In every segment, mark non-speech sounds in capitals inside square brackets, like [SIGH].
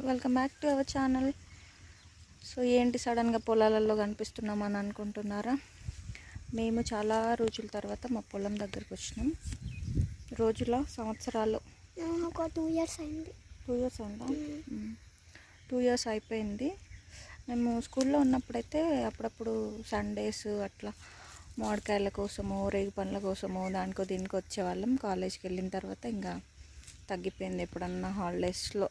Welcome back to our channel. So ఏంటి సడన్గా పొలాలలో కనిపిస్తున్నామని అనుకుంటున్నారా? మేము చాలా రోజుల తర్వాత మా పొలం దగ్గరికి వచ్చినాం. రోజుల సంవత్సరాలు. ఒక టూ ఇయర్స్ అయింది. టూ ఇయర్స్ అయిందా? టూ ఇయర్స్ అయిపోయింది. మేము స్కూల్లో ఉన్నప్పుడైతే అప్పుడప్పుడు సండేస్ అట్లా మామిడికాయల కోసము రేగు పండ్ల కోసము దానికో దీనికో వచ్చేవాళ్ళం. కాలేజ్కి వెళ్ళిన తర్వాత ఇంకా తగ్గిపోయింది ఎప్పుడన్నా హాలిడేస్లో.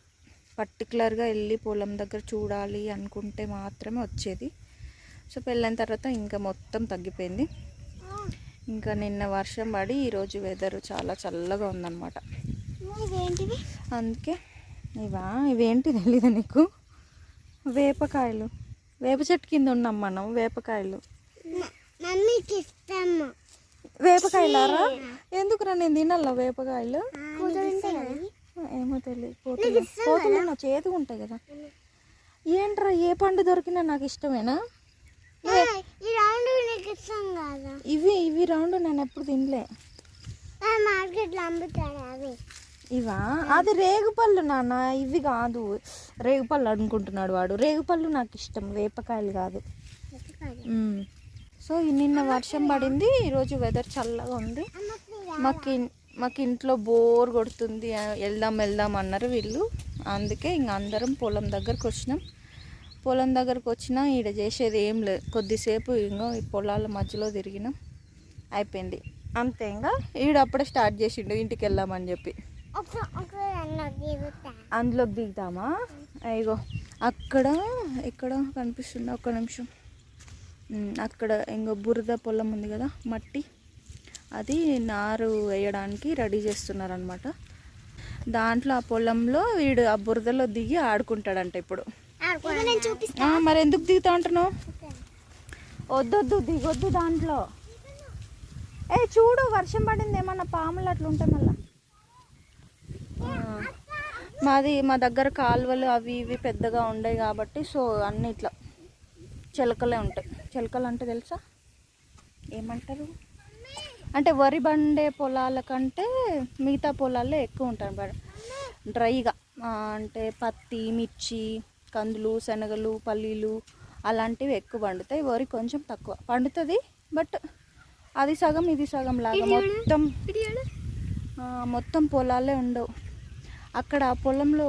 పర్టికులర్గా వెళ్ళి పొలం దగ్గర చూడాలి అనుకుంటే మాత్రమే వచ్చేది. సో పెళ్ళైన తర్వాత ఇంకా మొత్తం తగ్గిపోయింది. ఇంకా నిన్న వర్షం పడి ఈరోజు వెదర్ చాలా చల్లగా ఉందన్నమాట. అందుకే ఇవా ఇవేంటి తెలీదా నీకు? వేపకాయలు. వేప చెట్టు కింద ఉన్నాం మనం వేపకాయలు. వేపకాయలారా? ఎందుకురా నేను తినాలా వేపకాయలు? ఏమో తెలియదు పోతున్నా పోతున్నా నా చేతిగా ఉంటాయి కదా. ఏంట్రా ఏ పండు దొరికినా నాకు ఇష్టమేనా? ఇవి ఇవి రౌండ్ నేను ఎప్పుడు తినలే. మార్కెట్లో అమ్ముతారు అవి? ఇవా? అది రేగుపళ్ళు నాన్న ఇవి కాదు. రేగుపళ్ళు అనుకుంటున్నాడు వాడు. రేగుపళ్ళు నాకు ఇష్టం వేపకాయలు కాదు. సో నిన్న వర్షం పడింది ఈరోజు వెదర్ చల్లగా ఉంది. మాకు మాకు ఇంట్లో బోర్ కొడుతుంది వెళ్దాం వెళ్దాం అన్నారు వీళ్ళు. అందుకే ఇంక అందరం పొలం దగ్గరకు వచ్చినాం. పొలం దగ్గరకు వచ్చినా ఈడ చేసేది ఏం లేదు కొద్దిసేపు ఇంకో ఈ పొలాల మధ్యలో తిరిగినాం. అయిపోయింది. అంతే ఇంకా ఈడ అప్పుడే స్టార్ట్ చేసిండు ఇంటికి వెళ్దామని చెప్పి. అందులోకి దిగుతామా? ఇగో అక్కడ ఇక్కడ కనిపిస్తుంది? ఒక్క నిమిషం. అక్కడ ఇంకో బురద పొలం ఉంది కదా మట్టి. అది నారు వేయడానికి రెడీ చేస్తున్నారనమాట దాంట్లో ఆ పొలంలో వీడు ఆ బురదలో దిగి ఆడుకుంటాడంట ఇప్పుడు. నేను చూపిస్తా. ఆ, మరి ఎందుకు దిగుతా అంటున్నావు? వద్దొద్దు దిగొద్దు దాంట్లో. ఏ చూడు వర్షం పడింది ఏమన్నా పాములు అట్లా ఉంటాయి మళ్ళా. మాది మా దగ్గర కాలువలు అవి ఇవి పెద్దగా ఉండవు కాబట్టి సో అన్నీ ఇట్లా చిలకలే ఉంటాయి. చిలకలు అంటే తెలుసా? ఏమంటారు? అంటే వరి బండే పొలాల కంటే మిగతా పొలాల్లో ఎక్కువ ఉంటాయి డ్రైగా అంటే పత్తి మిర్చి కందులు శనగలు పల్లీలు అలాంటివి ఎక్కువ పండుతాయి. వరి కొంచెం తక్కువ పండుతుంది బట్ అది సగం ఇది సగం లాగా మొత్తం మొత్తం పొలాలే ఉండవు. అక్కడ ఆ పొలంలో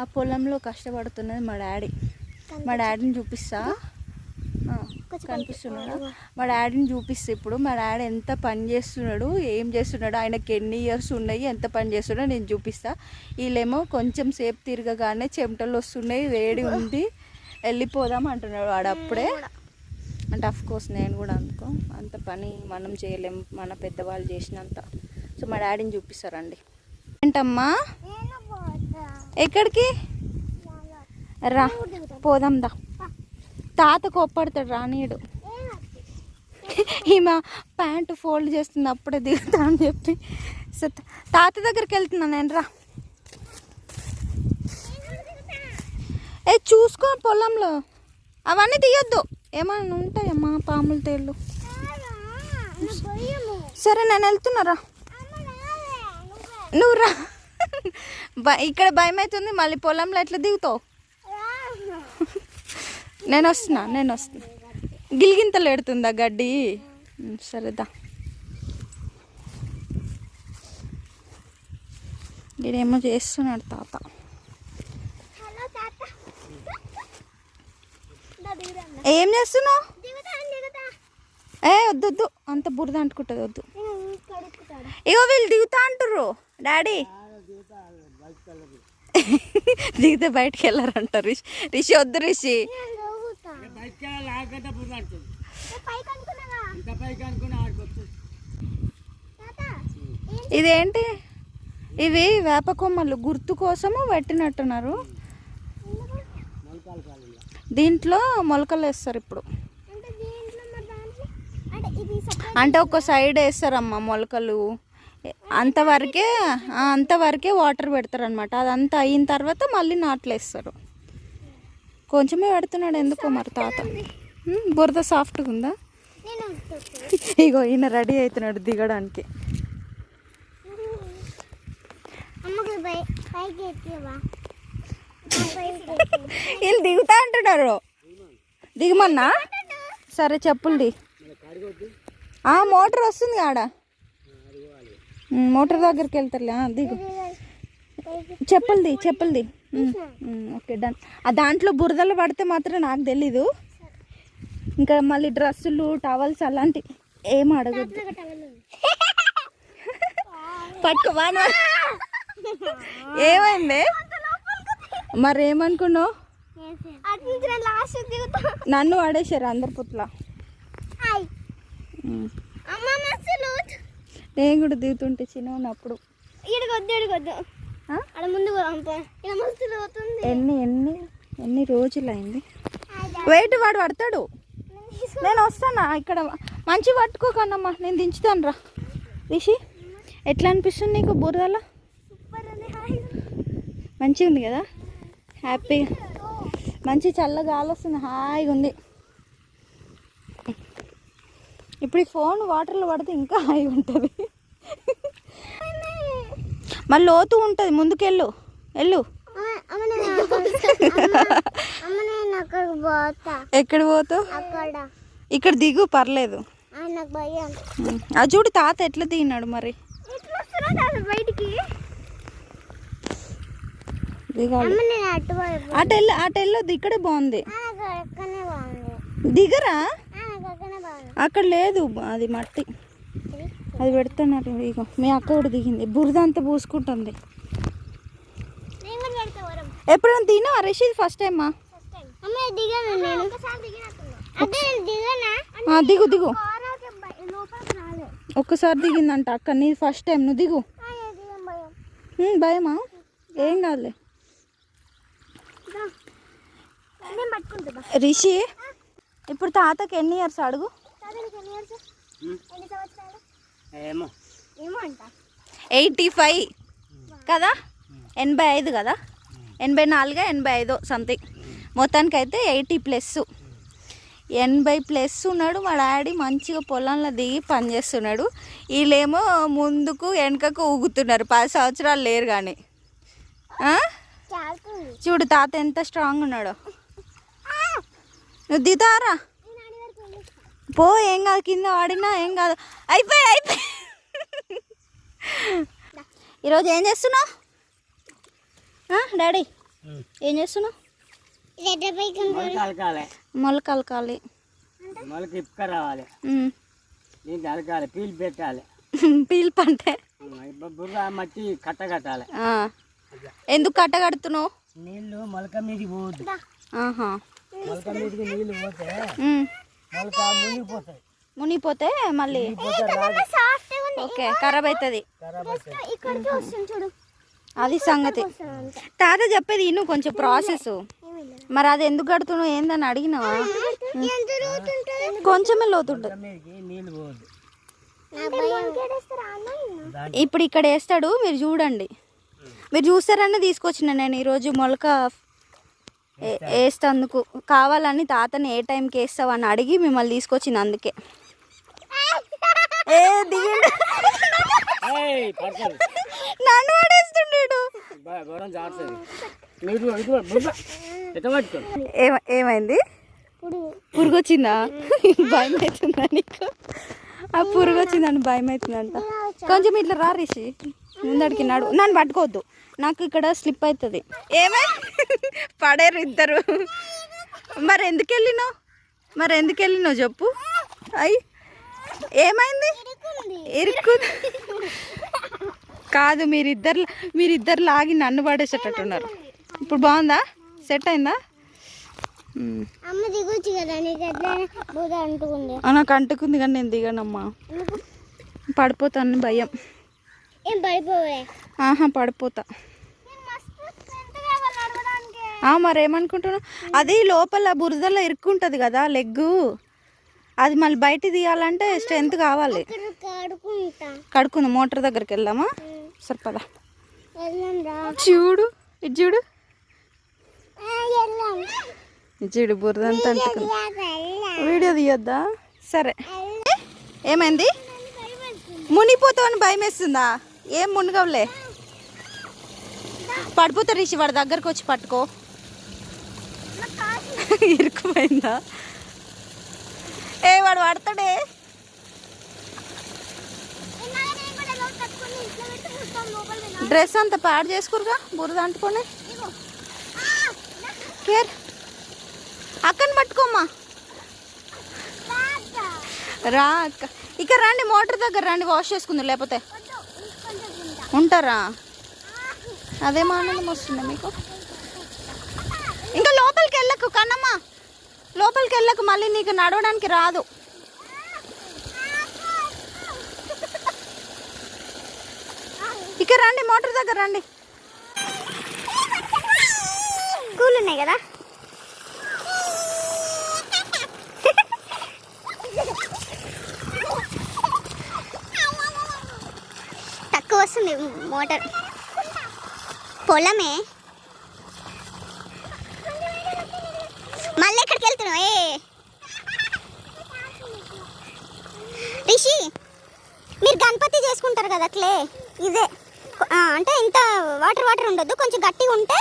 ఆ పొలంలో కష్టపడుతున్నది మా డాడీ. మా డాడీని చూపిస్తా. కనిపిస్తున్నాడా? మా డాడీని చూపిస్తే ఇప్పుడు. మా డాడీ ఎంత పని చేస్తున్నాడు ఏం చేస్తున్నాడు ఆయనకి ఎన్ని ఇయర్స్ ఉన్నాయి ఎంత పని చేస్తున్నాడో నేను చూపిస్తా. వీళ్ళేమో కొంచెం సేపు తిరగగానే చెమటలు వస్తున్నాయి వేడి ఉంది. వెళ్ళిపోదాం అంటున్నాడు వాడు అప్పుడే. అంటే అఫ్ కోర్స్ నేను కూడా అనుకో అంత పని మనం చేయలేం మన పెద్దవాళ్ళు చేసినంత. సో మా డాడీని చూపిస్తారండి ఏంటమ్మా? ఎక్కడికి? రా పోదాం దా. తాత కోప్పడతాడు రానీయుడు ఈమె ప్యాంటు ఫోల్డ్ చేస్తుంది అప్పుడే దిగుతా అని చెప్పి. సో తాత దగ్గరికి వెళ్తున్నా నేను రా. ఏ చూసుకో పొలంలో. అవన్నీ తీయొద్దు. ఏమైనా ఉంటాయమ్మా పాములు తేళ్ళు సరే నేను వెళ్తున్నారా నువ్వు రా. ఇక్కడ భయం అవుతుంది మళ్ళీ పొలంలో ఎట్లా దిగుతావు? నేను వస్తున్నా నేను వస్తున్నా గిలిగింతలు ఎడుతుందా గడ్డి? సరేదా ఈడేమో చేస్తున్నాడు తాత. ఏం చేస్తున్నావు? దిగుతా దిగుతా ఏ వద్దు వద్దు. అంత బురద అంటుకుంటుంది వద్దు. ఇగో వీళ్ళు దిగుతా అంటుర్రు. డాడీ. [LAUGHS] దిగితే బయటికి వెళ్ళారంట రిషి. రిషి వద్దు రిషి. పైకి ఇదేంటి ఇవి వేప కొమ్మలు గుర్తు కోసము పెట్టినట్టున్నారు. దీంట్లో మొలకలు వేస్తారు ఇప్పుడు. అంటే దీంట్లో మరి దాంట్లో అంటే ఇది separate అంటే ఒక సైడ్ వేస్తారమ్మా మొలకలు. అంతవరకే ఆ, అంతవరకే వాటర్ పెడతారు అనమాట అదంతా అయిన తర్వాత మళ్ళీ నాట్లు వేస్తారు. కొంచెమే పెడుతున్నాడు ఎందుకో మరి తాత. బురద సాఫ్ట్గా ఉందా. ఇగో ఈయన రెడీ అవుతున్నాడు దిగడానికి. వీళ్ళు దిగుతా అంటున్నారు. దిగమన్నా? సరే చెప్పులు ది ఆ మోటార్ వస్తుంది ఆడ. మోటార్ దగ్గరికి వెళ్తారులే. దిగు. చెప్పులది చెప్పులది. Okay done. ఆ దాంట్లో బురదలు పడితే మాత్రం నాకు తెలీదు. ఇంకా మళ్ళీ డ్రెస్సులు టవల్స్ అలాంటి ఏం అడగద్దు. పట్టుకోవాను ఏమైంది? మరి ఏమనుకున్నావు? నన్ను వాడేశారు అందరి పుట్ల నేను కూడా దిగుతుంటే చిన్న ఉన్నప్పుడు ఇడికొద్దు ఇడికొద్దు ఆ? అక్కడ ముందు పంప ఇలా మస్తు లోతుంది. ఎన్ని ఎన్ని ఎన్ని రోజులు అయింది వెయిట్ వాడు పడతాడు. నేను వస్తానా? ఇక్కడ మంచి పట్టుకోకన్నమ్మా నేను దించుతాను రా రిషి ఎట్లా అనిపిస్తుంది నీకు బురదలో? మంచిగా ఉంది కదా? హ్యాపీగా మంచి చల్ల గాలి వస్తుంది హాయిగా ఉంది. ఇప్పుడు ఈ ఫోన్ వాటర్లో పడితే ఇంకా హాయిగా ఉంటుంది. మళ్ళీ లోతు ఉంటుంది ముందుకెళ్ళు. వెళ్ళు. ఎక్కడ పోతావు? అక్కడ. ఇక్కడ దిగు పర్లేదు. అది చూడు తాత ఎట్లా దిగినాడు మరి. బయటికి? దిగాలి. అటు వెళ్ళి అటు వెళ్ళొద్దు ఇక్కడే బాగుంది. దిగరా? అక్కడ లేదు అది మట్టి. అది పెడుతున్నారు ఇగో మీ అక్క కూడా దిగింది. బురద అంతా పూసుకుంటుంది. ఎప్పుడైనా తినా రషీద్ ఫస్ట్ టైమా దిగు దిగు. ఒక్కసారి దిగిందంట అక్క నీ ఫస్ట్ టైం నువ్వు దిగు. భయమా? ఏం కాదులే. రిషి ఇప్పుడు తాతకి ఎన్ని ఇయర్స్ అడుగు? ఎయిటీ ఫైవ్ కదా? ఎనభై ఐదు కదా? ఎనభై నాలుగు ఎనభై ఐదు సంథింగ్ మొత్తానికి అయితే ఎయిటీ ప్లస్ ఎనభై ప్లస్ ఉన్నాడు. మా డాడీ మంచిగా పొలంలో దిగి పని చేస్తున్నాడు. వీళ్ళేమో ముందుకు వెనకకు ఊగుతున్నారు. పది సంవత్సరాలు లేరు కానీ. చూడు తాత ఎంత స్ట్రాంగ్ ఉన్నాడో. నువ్వు దితారా. పో ఏం కాదు కింద వాడినా ఏం కాదు. అయిపోయి అయిపోయి. ఈరోజు ఏం చేస్తున్నావు? డాడీ ఏం చేస్తున్నావు? ఉంది? మొలక ఇప్పుక రావాలి. దీంట్లో అలకాలి పీలు పెట్టాలి. [LAUGHS] పీల్పు అంటే ఇప్పుడు బుర్ర మట్టి కట్ట కట్టాలి. ఎందుకు కట్ట కడుతున్నావు? నీళ్ళు మొలక మీదకి పోవద్దు. ఆహా. మొలక మీదకి నీళ్ళు పోతే. మొలక మునిగిపోతాయి. మునిగిపోతే మళ్ళీ. ఓకే ఖరాబ్ అవుతుంది. అది సంగతి. తాత చెప్పేది ఇను కొంచెం ప్రాసెస్. మరి అది ఎందుకు కడుతున్నావు? ఏందని అడిగినావా? కొంచెమే లోతుంటుంది. ఇప్పుడు ఇక్కడ వేస్తాడు మీరు చూడండి. మీరు చూస్తారనే తీసుకొచ్చిన నేను ఈరోజు మొలక వేస్తందుకు. కావాలని తాతని ఏ టైంకి వేస్తావు అని అడిగి మిమ్మల్ని తీసుకొచ్చింది అందుకే. ఏ దిగిండు నన్ను పడేస్తుండేడు. ఏమైంది? పురుగు. వచ్చిందా భయం అవుతుందా నీకు? ఆ పురుగు వచ్చిందని భయం అవుతుందంట కొంచెం ఇట్లా రా రిషి. ముందడికి నాడు. నన్ను పట్టుకోవద్దు. నాకు ఇక్కడ స్లిప్ అవుతుంది ఏమే? పడేరు ఇద్దరు. మరి ఎందుకు వెళ్ళినావు మరి ఎందుకు వెళ్ళినావు చెప్పు. అయ్యి ఏమైంది? ఇరుక్కు కాదు మీరిద్దరు మీరిద్దరు లాగి నన్ను పడేసేటట్టున్నారు. ఇప్పుడు బాగుందా? సెట్ అయిందా? నీకు అంటుకుంది. కానీ నేను దిగానమ్మా. పడిపోతాను భయం. ఆహా పడిపోతా. ఆ, మరేమనుకుంటున్నావు? అది లోపల బురదలో ఇరుక్కుంటుంది కదా లెగ్గు. అది మళ్ళీ బయట తీయాలంటే స్ట్రెంత్ కావాలి. కడుకుందాం మోటార్ దగ్గరికి వెళ్దామా? సరిపదా చూడు ఇది చూడు. చూడు బురద అంతా అంటుకుంది. వెళ్దాం వీడియో తీయొద్దా? సరే. ఏమైంది? మునిగిపోతావని భయం వేస్తుందా? ఏం మునగవులే? పడిపోతా రిషి వాడి దగ్గరకు వచ్చి పట్టుకో. [LAUGHS] ఇరుకుపోయిందా ఏ వాడు పడతాడే ఇందాక నేను కూడా ఏదో కట్టుకొని ఇంట్లో పెట్టి ఏ వాడు వాడతాడే? డ్రెస్ అంతా పాడు చేసుకురుగా బురద అంటుకొని. కేర్. అక్కని పట్టుకోమ్మా. రా అక్క. ఇక్కడ రండి మోటార్ దగ్గర రండి వాష్ చేసుకుంది లేకపోతే. ఉంటారా? అదేమో ఆనందం వస్తుందా మీకు. ఇంకా లోపలికి వెళ్ళకు కన్నమ్మా. లోపలికి వెళ్ళకు మళ్ళీ నీకు నడవడానికి రాదు. ఇక రండి మోటార్ దగ్గర రండి. కూలున్నాయి కదా? తక్కువ వస్తుంది మోటార్. పొలమే మళ్ళీ ఎక్కడికి వెళ్తున్నావు ఏ? రిషి మీరు గణపతి చేసుకుంటారు కదా అట్లే ఇదే. అంటే ఇంత వాటర్ వాటర్ ఉండొద్దు కొంచెం గట్టిగా ఉంటే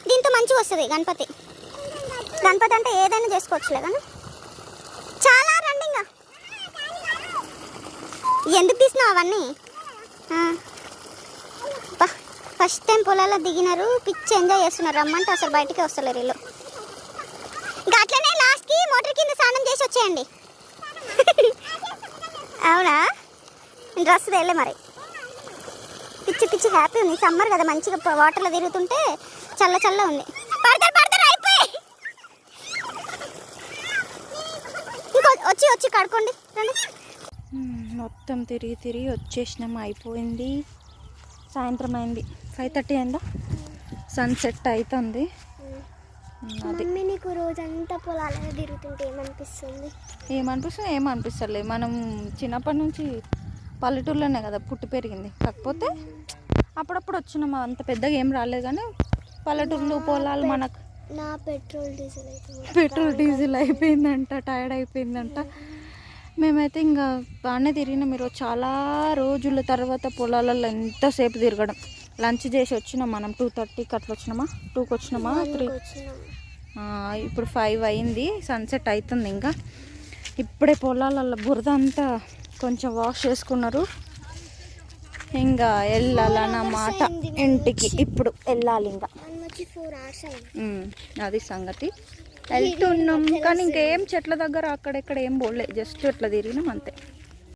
దీంతో మంచిగా వస్తుంది గణపతి. గణపతి అంటే ఏదైనా చేసుకోవచ్చులే కానీ చాలా రండి ఇంకా ఎందుకు తీసినావు అవన్నీ? ఫస్ట్ టైం పొలాల్లో దిగినారు పిచ్చి ఎంజాయ్ చేస్తున్నారు రమ్మంటే అసలు బయటికి వస్తలేరు వీళ్ళు. అట్లనే లాస్ట్కి మోటార్ కింద స్నానం చేసి వచ్చేయండి. అవునా? డ్రెస్ వేయలే మరి. పిచ్చి పిచ్చి హ్యాపీ ఉంది. సమ్మర్ కదా మంచిగా వాటర్లో తిరుగుతుంటే చల్ల చల్ల ఉంది. పడతారు పడతారు అయిపోయి! ఇంకో వచ్చి వచ్చి కడుకోండి మొత్తం తిరిగి తిరిగి వచ్చేసినాం అయిపోయింది. సాయంత్రం అయింది. ఫైవ్ థర్టీ అయిందా? సన్సెట్ అవుతుంది మమ్మీ నీకు రోజంతా పొలాలలో తిరుగుతుంటే ఏమనిపిస్తుంది? ఏమనిపిస్తుంది? ఏమనిపిస్తలే మనం చిన్నప్పటి నుంచి పల్లెటూరులోనే కదా పుట్టి పెరిగింది. కాకపోతే అప్పుడప్పుడు వచ్చినాం అంత పెద్దగా ఏం రాలేదు కానీ పల్లెటూరులో పొలాలు మనకు నా పెట్రోల్ డీజిల్ అయితే పెట్రోల్ డీజిల్ అయిపోయిందంట టైర్డ్ అయిపోయిందంట. మేమైతే ఇంకా బాగానే తిరిగినాం. మీరు చాలా రోజుల తర్వాత పొలాలలో ఎంతసేపు తిరగడం. లంచ్ చేసి వచ్చినాం మనం. టూ థర్టీకి అట్లా వచ్చినామా? టూకి వచ్చినామా? త్రీ ఇప్పుడు ఫైవ్ అయింది. సన్సెట్ అవుతుంది ఇంకా. ఇప్పుడే పొలాలలో బురద అంతా కొంచెం వాష్ చేసుకున్నారు. ఇంకా వెళ్ళాలన్నమాట ఇంటికి. ఇప్పుడు వెళ్ళాలి ఇంకా. అది సంగతి. వెళ్తున్నాం కానీ ఇంకేం చెట్ల దగ్గర అక్కడెక్కడ ఏం పోలే జస్ట్ ఇట్లా తిరిగినాం అంతే.